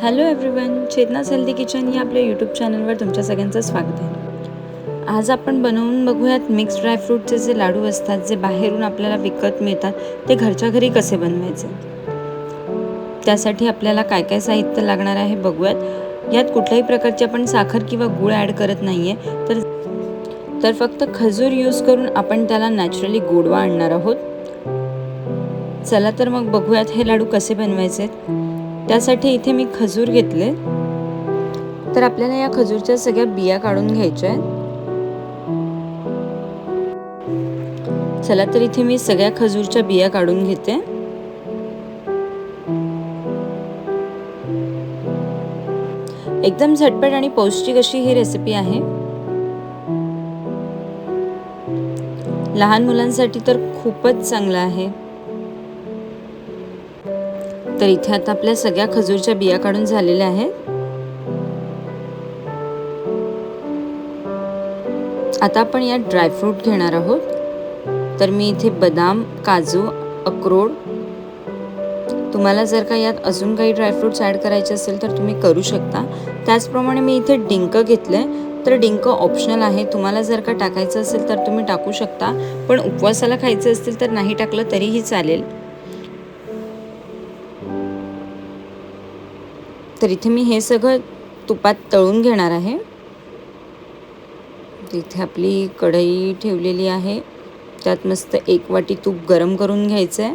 Hello everyone चेतनास healthy kitchen या आपल्या यूट्यूब चॅनलवर तुमच्या सगळ्यांचं स्वागत आहे. आज आपण बनवून बघूयात मिक्स ड्रायफ्रूटचे जे लाडू असतात जे बाहेरून आपल्याला विकत मिळतात ते घरच्या घरी कसे बनवायचे? त्यासाठी आपल्याला काय काय साहित्य लागणार आहे बघूयात. यात कुठल्याही प्रकारची आपण साखर किंवा गूळ ॲड करत नाही आहे तर तर फक्त खजूर यूज करून आपण त्याला नॅचरली गोडवा आणणार आहोत. चला तर मग बघूयात हे लाडू कसे बनवायचे. त्यासाठी इथे मी खजूर घेतले. तर आपल्याला या खजूरच्या सगळ्या बिया काढून घ्यायच्या आहेत. चला तर इथे मी सगळ्या खजूरच्या बिया काढून घेते. एकदम झटपट आणि पौष्टिक अशी ही रेसिपी आहे. लहान मुलांसाठी तर खूपच चांगलं आहे. तर इथे आता आपल्या सगळ्या खजूरच्या बिया काढून झालेल्या आहेत. आता आपण यात ड्रायफ्रूट घेणार आहोत. तर मी इथे बदाम काजू अक्रोड. तुम्हाला जर का यात अजून काही ड्रायफ्रूट्स ॲड करायचे असेल तर तुम्ही करू शकता. त्याचप्रमाणे मी इथे डिंक घेतलं आहे तर डिंक ऑप्शनल आहे. तुम्हाला जर का टाकायचं असेल तर तुम्ही टाकू शकता. पण उपवासाला खायचे असतील तर नाही टाकलं तरीही चालेल. तर इथे मी हे सगळं तुपात तळून घेणार आहे. इथे आपली कढई ठेवलेली आहे. त्यात मस्त एक वाटी तूप गरम करून घ्यायचं आहे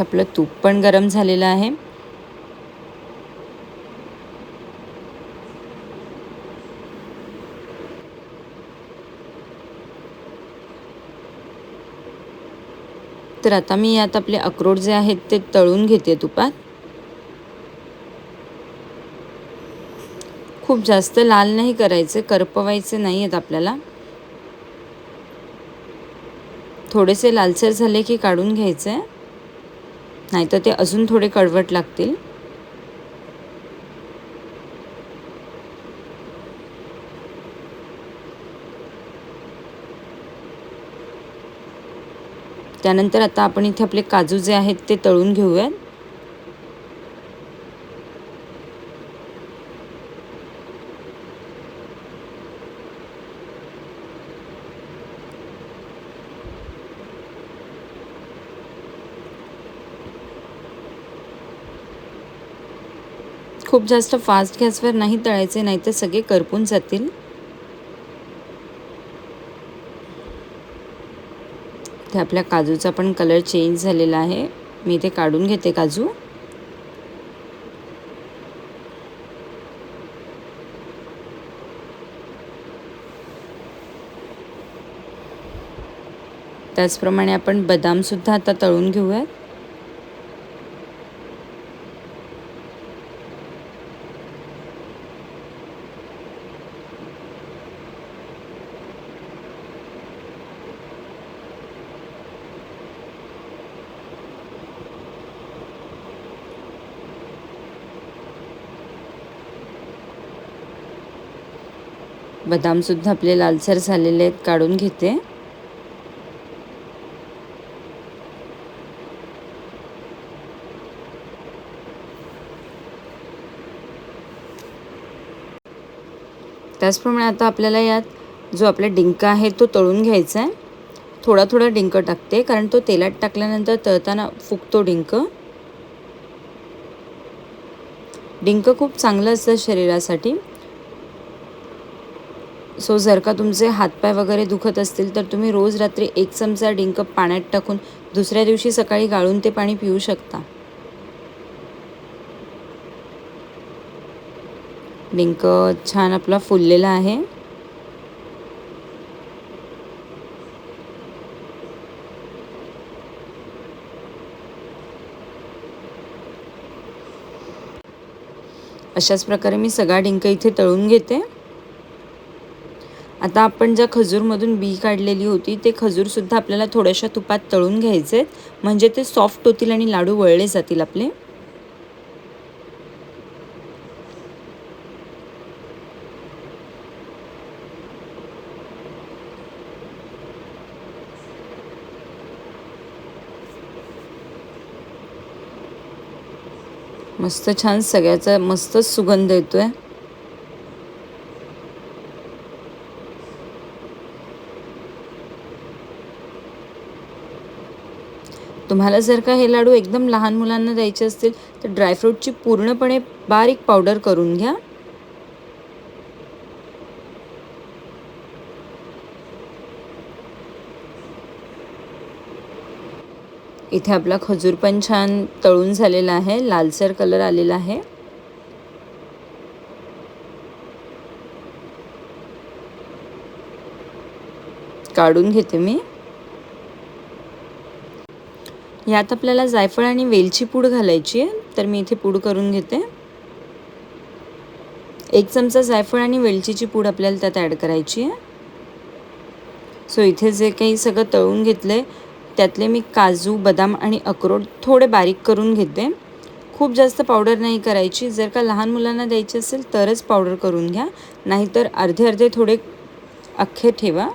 आपलं तूप पण गरम झालेलं आहे. तर आता मी यात आपले अक्रोड जे आहेत ते तळून घेते तुपात. खूप जास्त लाल नाही करायचे करपवायचे नाही आहेत आपल्याला. थोडेसे लालसर झाले की काढून घ्यायचे. नाहीतर ते अजून थोडे कडवट लागतील. त्यानंतर आता आपण इथे आपले काजू जे आहेत ते तळून घेऊयात. खूप जास्त फास्ट गॅसवर नाही तळायचे नाही तर सगळे करपून जातील. इथे आपल्या काजूचा पण कलर चेंज झालेला आहे. मी इथे काढून घेते काजू. त्याचप्रमाणे आपण बदामसुद्धा आता तळून घेऊयात. बदामसुद्धा आपले लालसर झालेले आहेत काढून घेते. त्याचप्रमाणे आता आपल्याला यात जो आपला डिंक आहे तो तळून घ्यायचा आहे. थोडा थोडा डिंक टाकते कारण तो तेलात टाकल्यानंतर तळताना फुगतो डिंक. डिंक खूप चांगलं असतं शरीरासाठी. सो जर का तुमचे हातपाय वगैरे दुखत असतील तर तुम्ही रोज रात्री एक चमचा डिंक पाण्यात टाकून दुसऱ्या दिवशी सकाळी गाळून ते पाणी पिऊ शकता. डिंक छान आपला फुललेला आहे. अशाच प्रकारे मी सगळा डिंक इथे तळून घेते. आता आपण ज्या खजूरमधून बी काढलेली होती ते खजूरसुद्धा आपल्याला थोड्याशा तुपात तळून घ्यायचे आहेत. म्हणजे ते सॉफ्ट होतील आणि लाडू वळले जातील आपले. मस्त छान सगळ्याचा मस्तच सुगंध येतो आहे तुम्हाला जर का हे लाडू एकदम लहान मुलांना द्यायचे असतील तर ड्रायफ्रूटची पूर्णपणे बारीक पावडर करून घ्या. इथे आपला खजूर पण छान तळून झालेला आहे लालसर कलर आलेला आहे. काढून घेते मी. यात आपल्याला जायफळ आणि वेलची पूड घालायची आहे तर मी इथे पूड करून घेते. एक चमचा जायफळ आणि वेलचीची पूड आपल्याला त्यात ॲड करायची आहे. सो इथे जे काही सगळं तळून घेतलं आहे त्यातले मी काजू बदाम आणि अक्रोड थोडे बारीक करून घेते. खूप जास्त पावडर नाही करायची जर का लहान मुलांना द्यायची असेल तरच पावडर करून घ्या नाहीतर अर्धे अर्धे थोडे अख्खे ठेवा.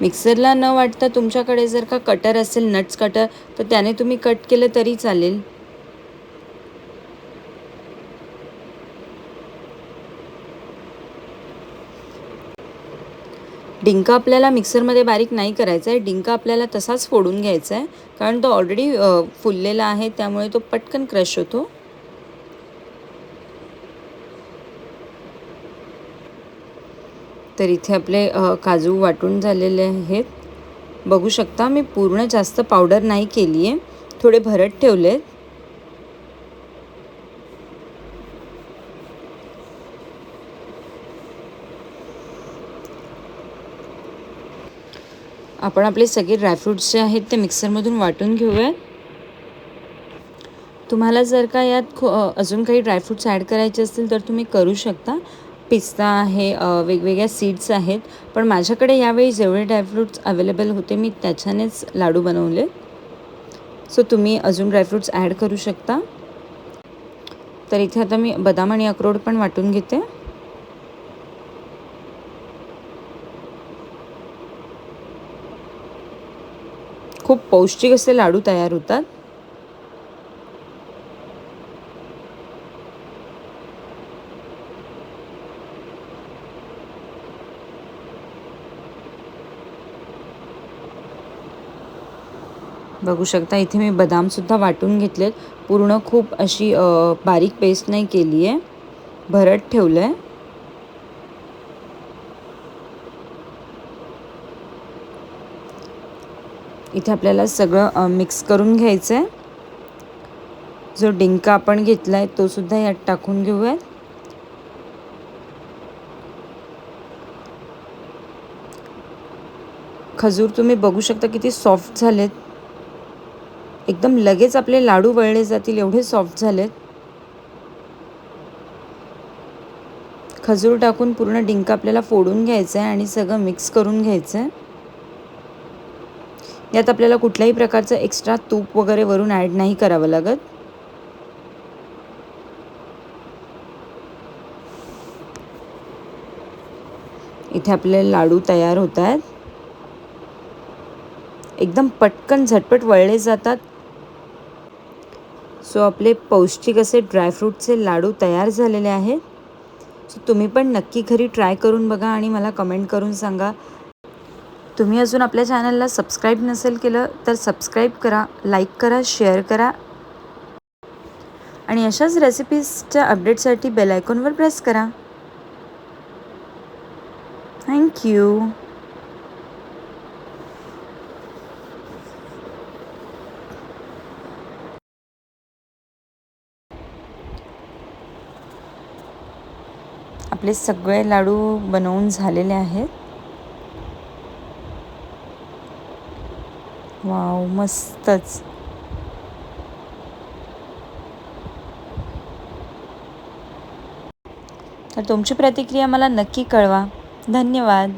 मिक्सरला न वाटता तुमच्याकडे जर का कटर असेल नट्स कटर तर त्याने तुम्ही कट केलं तरी चालेल. डिंका आपल्याला मिक्सरमध्ये बारीक नाही करायचा आहे. डिंका आपल्याला तसाच फोडून घ्यायचा आहे. कारण तो ऑलरेडी फुललेला आहे त्यामुळे तो पटकन क्रश होतो. तर इथे आपले काजू वाटून झालेले आहेत. बघू शकता मी पूर्ण जास्त पावडर नाही केली आहे. थोडे भरत ठेवले आहेत आपण आपले सगळे ड्रायफ्रूट्स जे आहेत ते मिक्सरमधून वाटून घेऊया. तुम्हाला जर का यात खो अजून काही ड्रायफ्रूट्स ॲड करायचे असतील तर तुम्ही करू शकता. पिस्ता आहे वेगवेगळ्या सीड्स आहेत पण माझ्याकडे यावेळी जेवढे ड्रायफ्रूट्स अवेलेबल होते मी त्याच्यानेच लाडू बनवले. सो तुम्ही अजून ड्रायफ्रूट्स ॲड करू शकता. तर इथे आता मी बदाम आणि अक्रोड पण वाटून घेते. खूप पौष्टिक असे लाडू तयार होतात. बघू शकता. इथे मी बदामसुद्धा वाटून घेतलेत. पूर्ण खूप अशी बारीक पेस्ट नाही केली आहे. भरट ठेवलं आहे इथे आपल्याला सगळं मिक्स करून घ्यायचं आहे जो डिंका आपण घेतला आहे तो सुद्धा यात टाकून घेऊयात. खजूर तुम्ही बघू शकता किती सॉफ्ट झालेत. एकदम लगेच आपले लाडू वळले जातील एवढे सॉफ्ट झालेत. खजूर टाकून पूर्ण डिंक आपल्याला फोडून घ्यायचं आहे आणि सगळं मिक्स करून घ्यायचं आहे यात आपल्याला कुठल्याही प्रकारचं एक्स्ट्रा तूप वगैरे वरून ॲड नाही करावं लागत. इथे आपले लाडू तयार होत आहेत एकदम पटकन झटपट वळले जातात. सो आपले पौष्टिक असे ड्रायफ्रूटचे लाडू तयार झालेले आहेत. सो तुम्ही पण नक्की घरी ट्राय करून बघा आणि मला कमेंट करून सांगा. तुम्ही अजून आपल्या चॅनलला सबस्क्राईब नसेल केलं तर सबस्क्राईब करा लाईक करा शेअर करा. आणि अशाच रेसिपीजच्या अपडेटसाठी बेल आयकॉनवर प्रेस करा. थँक्यू आपले सगळे लाडू बनवून झालेले आहेत. वाव मस्तच. तर तुमची प्रतिक्रिया मला नक्की कळवा. धन्यवाद.